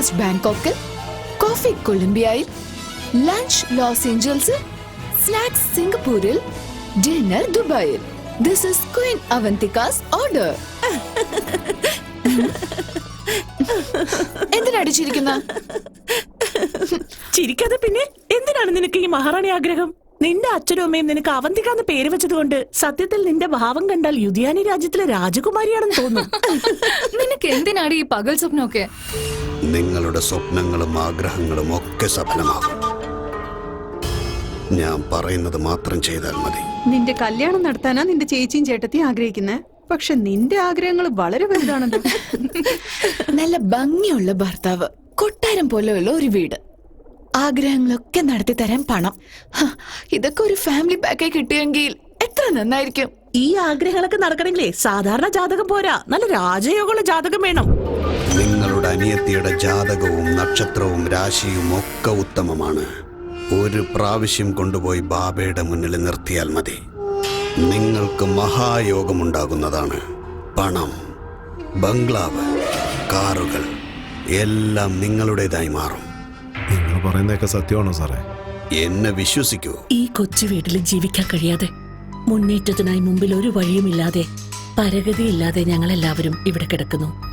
Breakfast ബാങ്കോക്കിൽ coffee കൊളംബിയയിൽ lunch ലോസ് ഏഞ്ചൽസിൽ സ്നാക്സ് സിംഗപ്പൂരിൽ ഡിന്നർ ദുബായിൽ this is queen Avantika's order എന്തിനടിച്ചിരിക്കുന്ന ചിരിക്കാതെ പിന്നെ എന്തിനാണ് നിനക്ക് ഈ മഹാറാണി ആഗ്രഹം? നിന്റെ അച്ഛനും അമ്മയും നിനക്ക് അവന്തിക എന്ന് പേര് വെച്ചതുകൊണ്ട് സത്യത്തിൽ നിന്റെ ഭാവം കണ്ടാൽ യുദിയാനി രാജ്യത്തിലെ രാജകുമാരിയാണെന്ന് തോന്നുന്നു. നിനക്ക് എന്തിനാണ് ഈ പകൽ സ്വപ്നമൊക്കെ? നിങ്ങളുടെ സ്വപ്നങ്ങളും ആഗ്രഹങ്ങളും ഒക്കെ സഫലമാകും. ഞാൻ പറയുന്നത് മാത്രം ചെയ്താൽ മതി. നിന്റെ കല്യാണം നടത്താനാ നിന്റെ ചേച്ചിയും ചേട്ടത്തിയും ആഗ്രഹിക്കുന്നത് പക്ഷെ നിന്റെ ആഗ്രഹങ്ങൾ വളരെ വലുതാണല്ലോ. നല്ല ഭംഗിയുള്ള ഭർത്താവ്. കൊട്ടാരം പോലെയുള്ള ഒരു വീട്. ആഗ്രഹങ്ങളൊക്കെ നടത്തി തരാൻ പണം. ഇതൊക്കെ ഒരു ഫാമിലി പാക്കേജ് കിട്ടിയെങ്കിൽ എത്ര നന്നായിരിക്കും. ഈ ആഗ്രഹങ്ങളൊക്കെ നടക്കണമെങ്കിലേ സാധാരണ ജാതകം പോരാ. നല്ല രാജയോഗമുള്ള ജാതകം വേണം. അനിയത്തിയുടെ ജാതകവും നക്ഷത്രവും രാശിയും ഒക്കെ ഉത്തമമാണ്. ഒരു പ്രാവശ്യം കൊണ്ടുപോയി ബാബയുടെ മുന്നിൽ നിർത്തിയാൽ മതി. നിങ്ങൾക്ക് മഹായോഗമുണ്ടാകുന്നതാണ്. പണം ബംഗ്ലാവ് കാറുകൾ എല്ലാം നിങ്ങളുടേതായി മാറും. നിങ്ങൾ പറയുന്നതൊക്കെ സത്യമാണോ സാറേ? എന്നെ വിശ്വസിക്കൂ. ഈ കൊച്ചു വീട്ടിൽ ജീവിക്കാൻ കഴിയാതെ മുന്നേറ്റത്തിനായി മുമ്പിൽ ഒരു വഴിയുമില്ലാതെ പരഗതിയില്ലാതെ ഞങ്ങളെല്ലാവരും ഇവിടെ കിടക്കുന്നു.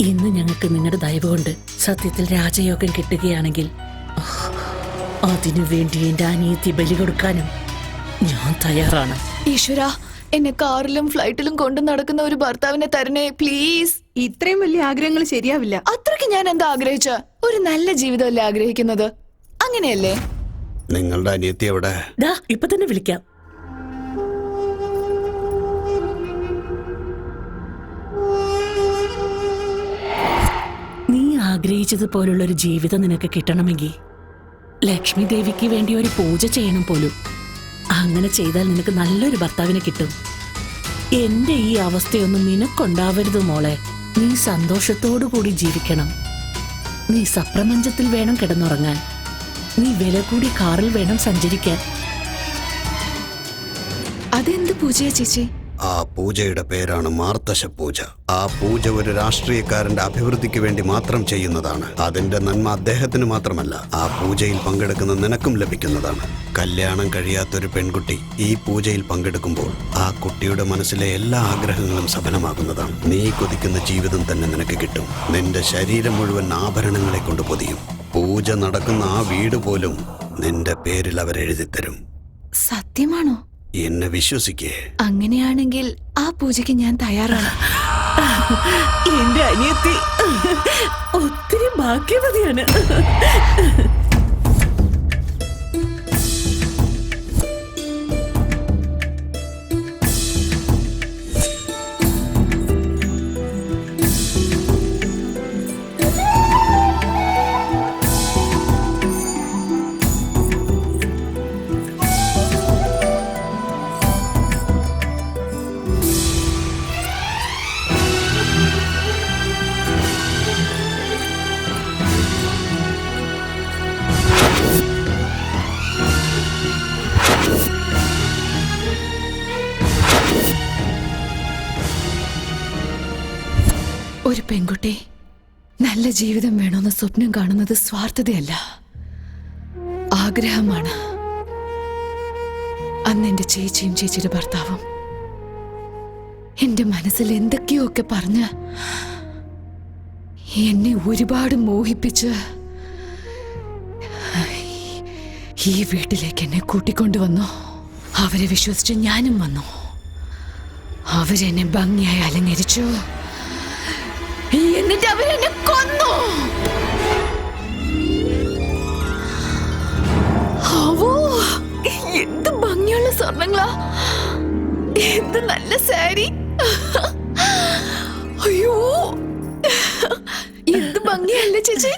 ഇന്ന് ഞങ്ങൾക്ക് നിങ്ങളുടെ ദയവ് കൊണ്ട് സത്യത്തിൽ രാജയോഗം കിട്ടുകയാണെങ്കിൽ അതിനു വേണ്ടി എന്റെ അനിയത്തി ബലി കൊടുക്കാനും ഞാൻ തയ്യാറാണ്. ഈശ്വര എന്നെ കാറിലും ഫ്ലൈറ്റിലും കൊണ്ടു നടക്കുന്ന ഒരു ഭർത്താവിനെ തരണേ പ്ലീസ്. ഇത്രയും വലിയ ആഗ്രഹങ്ങൾ ശരിയാവില്ല. അത്രയ്ക്ക് ഞാൻ എന്താ ആഗ്രഹിച്ച? ഒരു നല്ല ജീവിതമല്ലേ ആഗ്രഹിക്കുന്നത്? അങ്ങനെയല്ലേ? നിങ്ങളുടെ അനിയത്തി എവിടെ? ദാ ഇപ്പൊ തന്നെ വിളിക്കാം. നീ ആഗ്രഹിച്ചതുപോലുള്ള ഒരു ജീവിതം നിനക്ക് കിട്ടണമെങ്കിൽ ലക്ഷ്മി ദേവിക്ക് വേണ്ടി ഒരു പൂജ ചെയ്യണം പോലും. അങ്ങനെ ചെയ്താൽ നിനക്ക് നല്ലൊരു ഭർത്താവിനെ കിട്ടും. എന്റെ ഈ അവസ്ഥയൊന്നും നിനക്കുണ്ടാവരുത് മോളെ. നീ സന്തോഷത്തോടു കൂടി ജീവിക്കണം. നീ സപ്രപഞ്ചത്തിൽ വേണം കിടന്നുറങ്ങാൻ. നീ വില കൂടി കാറിൽ വേണം സഞ്ചരിക്കാൻ. അതെന്ത് പൂജയാ ചേച്ചി? ആ പൂജയുടെ പേരാണ് മാർത്തശ പൂജ ആ പൂജ ഒരു രാഷ്ട്രീയക്കാരന്റെ അഭിവൃദ്ധിക്ക് വേണ്ടി മാത്രം ചെയ്യുന്നതാണ്. അതിന്റെ നന്മ അദ്ദേഹത്തിന് മാത്രമല്ല ആ പൂജയിൽ പങ്കെടുക്കുന്ന നിനക്കും ലഭിക്കുന്നതാണ്. കല്യാണം കഴിയാത്തൊരു പെൺകുട്ടി ഈ പൂജയിൽ പങ്കെടുക്കുമ്പോൾ ആ കുട്ടിയുടെ മനസ്സിലെ എല്ലാ ആഗ്രഹങ്ങളും സഫലമാകുന്നതാണ്. നീ കൊതിക്കുന്ന ജീവിതം തന്നെ നിനക്ക് കിട്ടും. നിന്റെ ശരീരം മുഴുവൻ ആഭരണങ്ങളെ കൊണ്ട് പൊതിയും. പൂജ നടക്കുന്ന ആ വീട് പോലും നിന്റെ പേരിൽ അവരെഴുതിത്തരും. സത്യമാണോ? എന്നെ വിശ്വസിക്കേ. അങ്ങനെയാണെങ്കിൽ ആ പൂജയ്ക്ക് ഞാൻ തയ്യാറാണ്. എന്റെ അനിയത്തി ഒത്തിരി ഭാഗ്യവതിയാണ്. ഒരു പെൺകുട്ടി. നല്ല ജീവിതം വേണമെന്ന് സ്വപ്നം കാണുന്നത് സ്വാർത്ഥതയല്ല. ആഗ്രഹമാണ്. അന്ന് എന്റെ ചേച്ചിയും ചേച്ചിയുടെ ഭർത്താവും എന്റെ മനസ്സിൽ എന്തൊക്കെയോ ഒക്കെ പറഞ്ഞ് എന്നെ ഒരുപാട് മോഹിപ്പിച്ച് ഈ വീട്ടിലേക്ക് എന്നെ കൂട്ടിക്കൊണ്ടുവന്നു. അവരെ വിശ്വസിച്ച് ഞാനും വന്നു. അവരെന്നെ ഭംഗിയായി അലങ്കരിച്ചു. എന്നിട്ട് അവരെന്നെ കൊന്നു. എന്ത് ഭംഗിയുള്ള സ്വർണങ്ങളാ. എന്ത് നല്ല സാരി. അയ്യോ എന്ത് ഭംഗിയല്ല ചേച്ചി.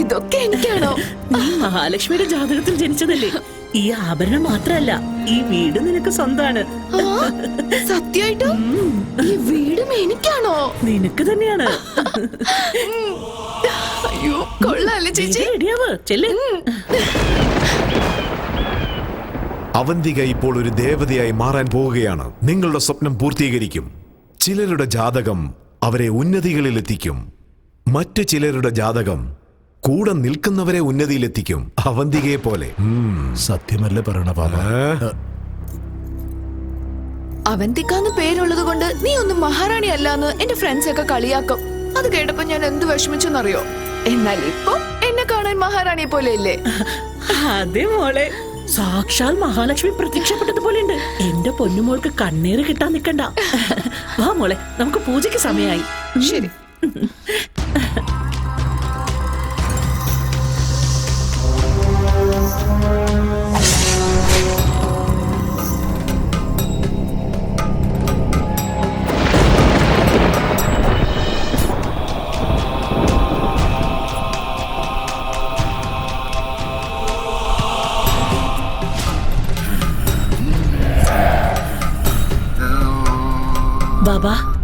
ഇതൊക്കെ എനിക്കാണോ? നീ മഹാലക്ഷ്മിയുടെ ജാതകത്തിൽ ജനിച്ചതല്ലേ? ഈ ആഭരണം മാത്രല്ല ഈ വീട് നിനക്ക് സ്വന്താണ്. ആ, ഈ വീടും എനിക്കാണോ? നിനക്ക് തന്നെയാണ്. അയ്യോ കൊള്ളാല്ലേ ചേച്ചി. റെഡിയാവ് ചെല്ലേ. അവന്തിക ഇപ്പോൾ ഒരു ദേവതയായി മാറാൻ പോവുകയാണ്. നിങ്ങളുടെ സ്വപ്നം പൂർത്തീകരിക്കും. ചിലരുടെ ജാതകം അവരെ ഉന്നതികളിലെത്തിക്കും. മറ്റു ചിലരുടെ ജാതകം കൂടെ നിൽക്കുന്നവരെ ഉന്നതിയിലെത്തിക്കും. അവന്തികയെ പോലെ. സത്യമല്ല പറയണ പാപ? അവന്തിക്കാന്ന് പേരുള്ളത് കൊണ്ട് നീ ഒന്നും മഹാറാണി അല്ലാന്ന് എന്റെ ഫ്രണ്ട്സ് ഒക്കെ കളിയാക്കും. അത് കേട്ടപ്പോ ഞാൻ എന്ത് വിഷമിച്ചെന്നറിയോ? എന്നാൽ ഇപ്പൊ എന്നെ കാണാൻ മഹാറാണിയെ പോലെ ഇല്ലേ? അതെ മോളെ. സാക്ഷാൽ മഹാലക്ഷ്മി പ്രത്യക്ഷപ്പെട്ടതുപോലെ ഉണ്ട് എന്റെ പൊന്നുമോൾക്ക് കണ്ണീര് കിട്ടാൻ നിക്കണ്ട. വാ മോളെ നമുക്ക് പൂജയ്ക്ക് സമയമായി ശരി. ബാബാ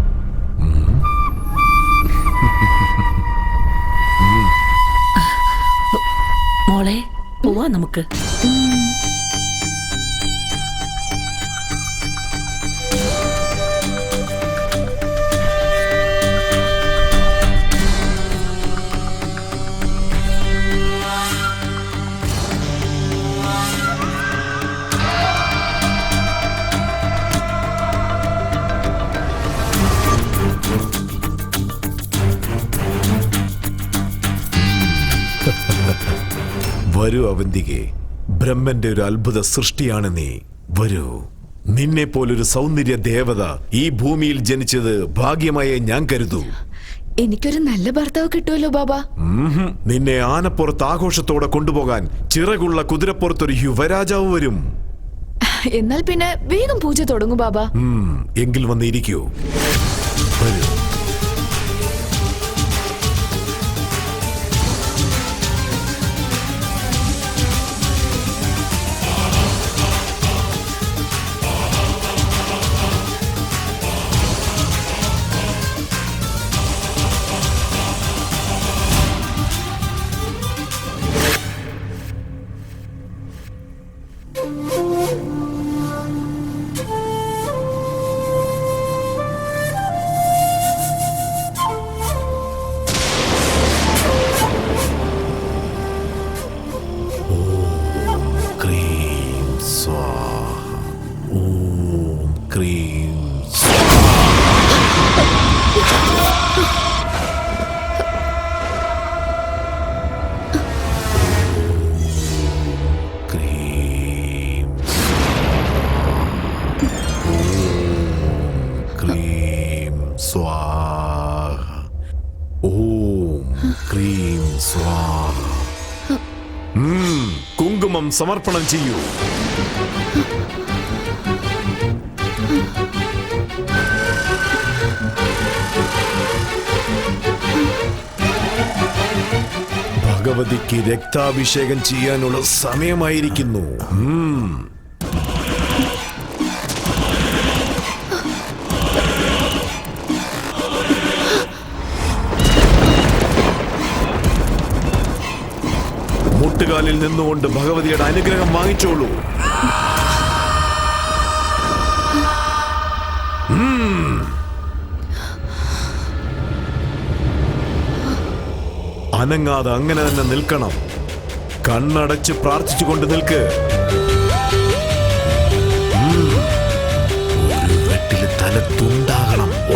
വരൂ അവന്തികെ ബ്രഹ്മന്റെ ഒരു അത്ഭുത സൃഷ്ടിയാണ് നീ. വരൂ. നിന്നെ പോലൊരു സൗന്ദര്യ ദേവത ഈ ഭൂമിയിൽ ജനിച്ചത് ഭാഗ്യമായേ ഞാൻ കരുതൂ. എനിക്കൊരു നല്ല ഭർത്താവ് കിട്ടുമല്ലോ ബാബ. നിന്നെ ആനപ്പുറത്ത് ആഘോഷത്തോടെ കൊണ്ടുപോകാൻ ചിറകുള്ള കുതിരപ്പുറത്തൊരു യുവരാജാവ് വരും. എന്നാൽ പിന്നെ വേഗം പൂജ തുടങ്ങും ബാബ. എങ്കിൽ വന്നിരിക്കൂ. വരൂ. സ്വാഹ ഓം ക്രീം സ്വാഹ കുങ്കുമം സമർപ്പണം ചെയ്യൂ ഭഗവതിക്ക് രക്താഭിഷേകം ചെയ്യാനുള്ള സമയമായിരിക്കുന്നു. മുട്ടുകാലിൽ നിന്നുകൊണ്ട് ഭഗവതിയുടെ അനുഗ്രഹം വാങ്ങിച്ചോളൂ. അനങ്ങാതെ അങ്ങനെ തന്നെ നിൽക്കണം. കണ്ണടച്ച് പ്രാർത്ഥിച്ചുകൊണ്ട് നിൽക്ക്. തല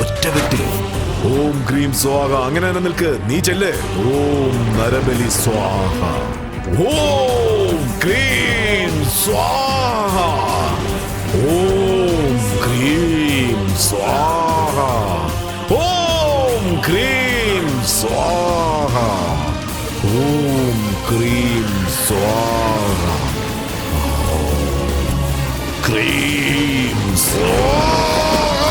ഒറ്റ ഓം ക്രീം സ്വാഹ അങ്ങനെ തന്നെ നിൽക്ക്. നീ ചെല്ല്. ഓം നരബലി സ്വാഹ. ഓം ക്രീം സ്വാഹ ഓം ക്രീം സ്വാഹ ഓം ക്രീം സ്വാഹ ഓം ക്രീം സ്വാഹ ക്രീം സ്വാഹ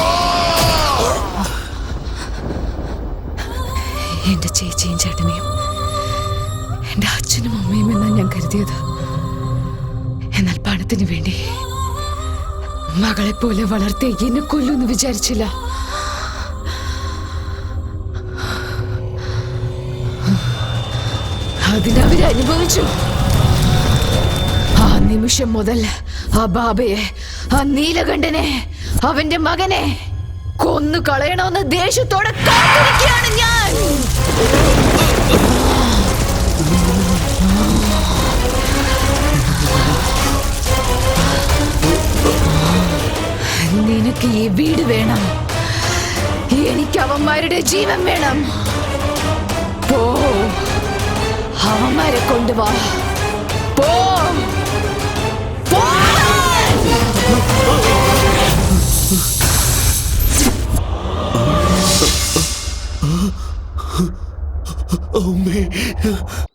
എന്റെ ചേച്ചിയും ചേട്ടനെയും എന്റെ അച്ഛനും അമ്മയും എന്നാ ഞാൻ കരുതിയത്. എന്നാൽ പണത്തിന് വേണ്ടി മകളെ പോലെ വളർത്തി എന്നെ കൊല്ലുമെന്ന് വിചാരിച്ചില്ല. അതിനവരനുഭവിച്ചു ആ നിമിഷം മുതൽ ആ ബാബയെ ആ നീലകണ്ഠനെ അവന്റെ മകനെ കൊന്നു കളയണമെന്ന് ദേഷ്യത്തോടെ കാത്തിരിക്കുകയാണ് ഞാൻ. നിനക്ക് ഈ വീട് വേണം എനിക്ക് അവന്മാരുടെ ജീവൻ വേണം പോ അവന്മാരെ കൊണ്ടുവാ പോ Oh man.